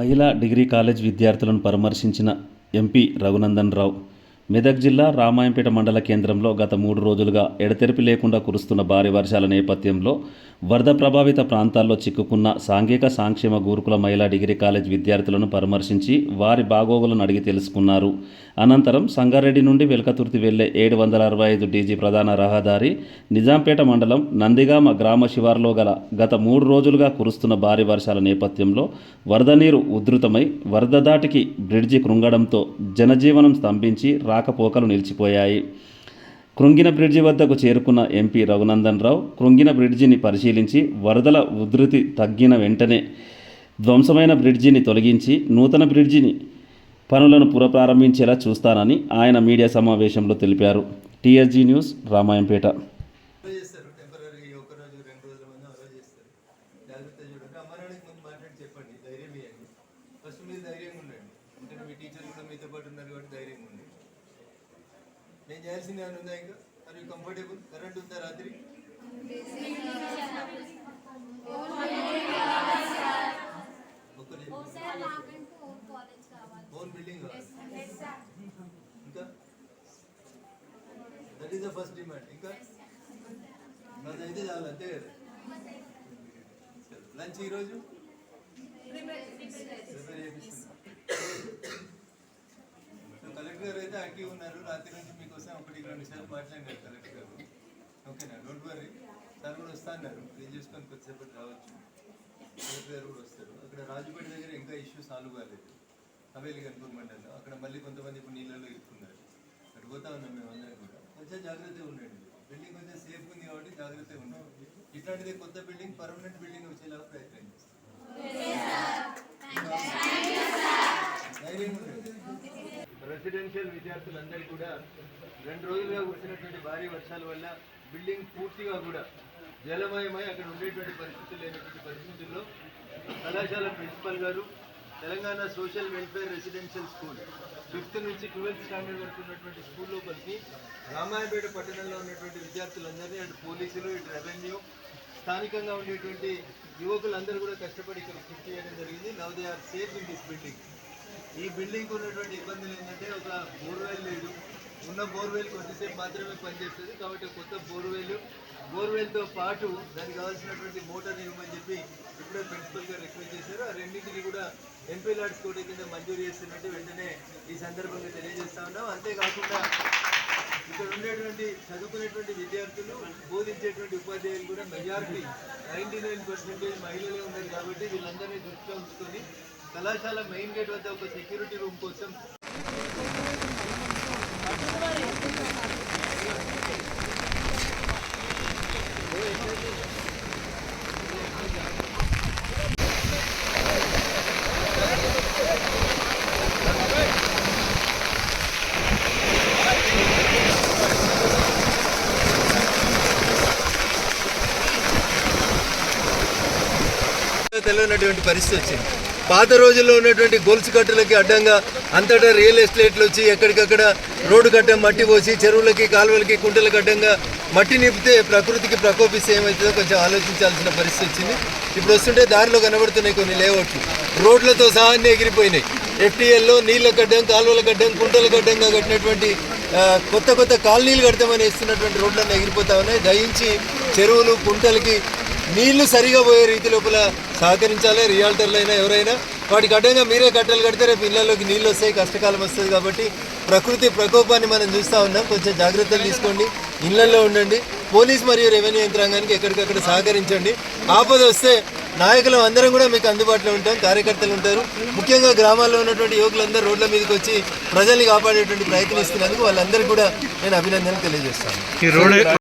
మహిళా degree college విద్యార్థులను పరామర్శించిన ఎంపీ రఘునందన్ రావు. మెదక్ జిల్లా రామాయంపేట మండల కేంద్రంలో గత మూడు రోజులుగా ఎడతెరిపి లేకుండా కురుస్తున్న భారీ వర్షాల నేపథ్యంలో వరద ప్రభావిత ప్రాంతాల్లో చిక్కుకున్న సాంఘిక సంక్షేమ గురుకుల మహిళా డిగ్రీ కాలేజ్ విద్యార్థులను పరామర్శించి వారి బాగోగులను అడిగి తెలుసుకున్నారు. అనంతరం సంగారెడ్డి నుండి వెలకతుర్తి వెళ్ళే ఏడు వందల అరవై ఐదు డీజీ ప్రధాన రహదారి నిజాంపేట మండలం నందిగామ గ్రామ శివార్లో గల గత మూడు రోజులుగా కురుస్తున్న భారీ వర్షాల నేపథ్యంలో వరద నీరు ఉధృతమై వరద దాటికి బ్రిడ్జి కృంగడంతో జనజీవనం స్తంభించి రాకపోకలు నిలిచిపోయాయి. కృంగిన బ్రిడ్జి వద్దకు చేరుకున్న ఎంపీ రఘునందన్ రావు కృంగిన బ్రిడ్జిని పరిశీలించి వరదల ఉధృతి తగ్గిన వెంటనే ధ్వంసమైన బ్రిడ్జిని తొలగించి నూతన బ్రిడ్జిని పనులను పునఃప్రారంభించేలా చూస్తానని ఆయన మీడియా సమావేశంలో తెలిపారు. TSG news Ramayampet. చెప్పండి ధైర్యం ఇవ్వండి ఫస్ట్ మీరు ధైర్యంగా ఉండండి. ఎందుకంటే మీ టీచర్లు కూడా మీతో పాటు ఉన్నారు కాబట్టి ధైర్యంగా ఉండండి. నేను చేయాల్సింది ఏమైనా ఉందా ఇంకా? మరియు కంఫర్టబుల్ కరెంట్ ఉందా రాత్రి? ఓన్ బిల్డింగ్ ఇంకా? That is the first demand ఇంకా? నాదైతే చాలు అంతే కదా? లంచ్ ఈరోజు? ప్రిపేర్ చేపిస్తున్నా కలెక్టర్ గారు అయితే యాక్టివ్ ఉన్నారు. రాత్రి నుంచి మీకోసం ఒకటి రెండు సార్లు మాట్లాడినారు కలెక్టర్ గారు. ఓకేనా? డోంట్ వరీ సార్ కూడా వస్తా అన్నారు. ఫ్రీ చేసుకొని కొద్దిసేపటి రావచ్చు. కలెక్టర్ గారు కూడా వస్తారు. అక్కడ రాజుపేట దగ్గర ఇంకా ఇష్యూ సాల్వ్ కాలేదు. హవేలి గన్పూర్ మండలంలో. అక్కడ మళ్ళీ కొంతమంది ఇప్పుడు నీళ్ళలో ఇరుక్కున్నారు. అటు పోతా ఉన్నాం మేము అందరం కూడా. కొంచెం జాగ్రత్తగా ఉండండి. బిల్డింగ్ కొంచెం సేఫ్ ఉంది కాబట్టి జాగ్రత్తగా ఉన్నాం ఇట్లాంటిది కొత్త బిల్డింగ్ పర్మనెంట్ బిల్డింగ్ వచ్చేలాగా ప్రయత్నం చేస్తాం. ధైర్యంగా ఉండండి. రెసిడెన్షియల్ విద్యార్థులందరూ కూడా రెండు రోజులుగా కురిసినటువంటి భారీ వర్షాల వల్ల బిల్డింగ్ పూర్తిగా కూడా జలమయమై అక్కడ ఉండేటువంటి పరిస్థితులు లేనటువంటి పరిస్థితుల్లో కళాశాల ప్రిన్సిపల్ గారు Telangana social welfare residential school fifth నుంచి ట్వెల్త్ స్టాండర్డ్ వరకు ఉన్నటువంటి స్కూల్ లోపలికి రామాయపేట పట్టణంలో ఉన్నటువంటి విద్యార్థులందరినీ అటు పోలీసులు ఇటు రెవెన్యూ స్థానికంగా ఉండేటువంటి యువకులందరూ కూడా కష్టపడి ఇక్కడ షిఫ్ట్ చేయడం జరిగింది. Now they are safe in this building ఈ బిల్డింగ్ ఉన్నటువంటి ఇబ్బందులు ఏంటంటే ఒక బోర్వెల్ లేదు. ఉన్న బోర్వెల్ కొద్దిసేపు మాత్రమే పనిచేస్తుంది. కాబట్టి కొత్త బోర్వెల్ బోర్వెల్తో పాటు దానికి కావాల్సినటువంటి మోటార్ ఇవ్వమని చెప్పి ఇప్పుడే ప్రిన్సిపల్ గారు రిక్వెస్ట్ చేశారు. ఆ రెండింటిని కూడా ఎంపీ లాడ్స్ కోటి కింద మంజూరు చేస్తున్నట్టు వెంటనే ఈ సందర్భంగా తెలియజేస్తా ఉన్నాం. అంతేకాకుండా ఇక్కడ ఉండేటువంటి చదువుకునేటువంటి విద్యార్థులు బోధించేటువంటి ఉపాధ్యాయులు కూడా మెజారిటీ నైంటీ నైన్ పర్సెంటేజ్ మహిళలే ఉన్నారు కాబట్టి వీళ్ళందరినీ దృష్టిలో ఉంచుకొని కళాశాల మెయిన్ గేట్ వద్ద ఒక సెక్యూరిటీ రూమ్ కోసం తెలియనటువంటి పరిస్థితి వచ్చింది. పాత రోజుల్లో ఉన్నటువంటి గొలుసు కట్టలకి అడ్డంగా అంతటా రియల్ ఎస్టేట్లు వచ్చి ఎక్కడికక్కడ రోడ్డు కట్ట మట్టి పోసి చెరువులకి కాలువలకి కుంటలకు అడ్డంగా మట్టి నింపితే ప్రకృతికి ప్రకోపిస్తే ఏమవుతుందో కొంచెం ఆలోచించాల్సిన పరిస్థితి వచ్చింది. ఇప్పుడు వస్తుంటే దారిలో కనబడుతున్నాయి కొన్ని లేఅవుట్లు. రోడ్లతో సహా అన్నీ ఎగిరిపోయినాయి. ఎఫ్టీఎల్లో నీళ్ళ గడ్డం కాలువల గడ్డం కుంటల గడ్డంగా కట్టినటువంటి కొత్త కొత్త కాలనీలు కడతామని వేస్తున్నటువంటి రోడ్లన్నీ ఎగిరిపోతా ఉన్నాయి. దయించి చెరువులు కుంటలకి నీళ్ళు సరిగా పోయే రీతి లోపల సహకరించాలి రియాల్టర్లు అయినా ఎవరైనా. వాటికి అడ్డంగా మీరే కట్టలు కడితే రేపు ఇళ్ళలోకి నీళ్ళు వస్తాయి కష్టకాలం వస్తుంది కాబట్టి ప్రకృతి ప్రకోపాన్ని మనం చూస్తూ ఉన్నాం. కొంచెం జాగ్రత్తలు తీసుకోండి ఇళ్ళలో ఉండండి. పోలీస్ మరియు రెవెన్యూ యంత్రాంగానికి ఎక్కడికక్కడ సహకరించండి. ఆపద వస్తే నాయకులు అందరం కూడా మీకు అందుబాటులో ఉంటాం కార్యకర్తలు ఉంటారు. ముఖ్యంగా గ్రామాల్లో ఉన్నటువంటి యువకులందరూ రోడ్ల మీదకి వచ్చి ప్రజల్ని కాపాడేటువంటి ప్రయత్నిస్తున్నందుకు వాళ్ళందరికీ కూడా నేను అభినందనలు తెలియజేస్తాను.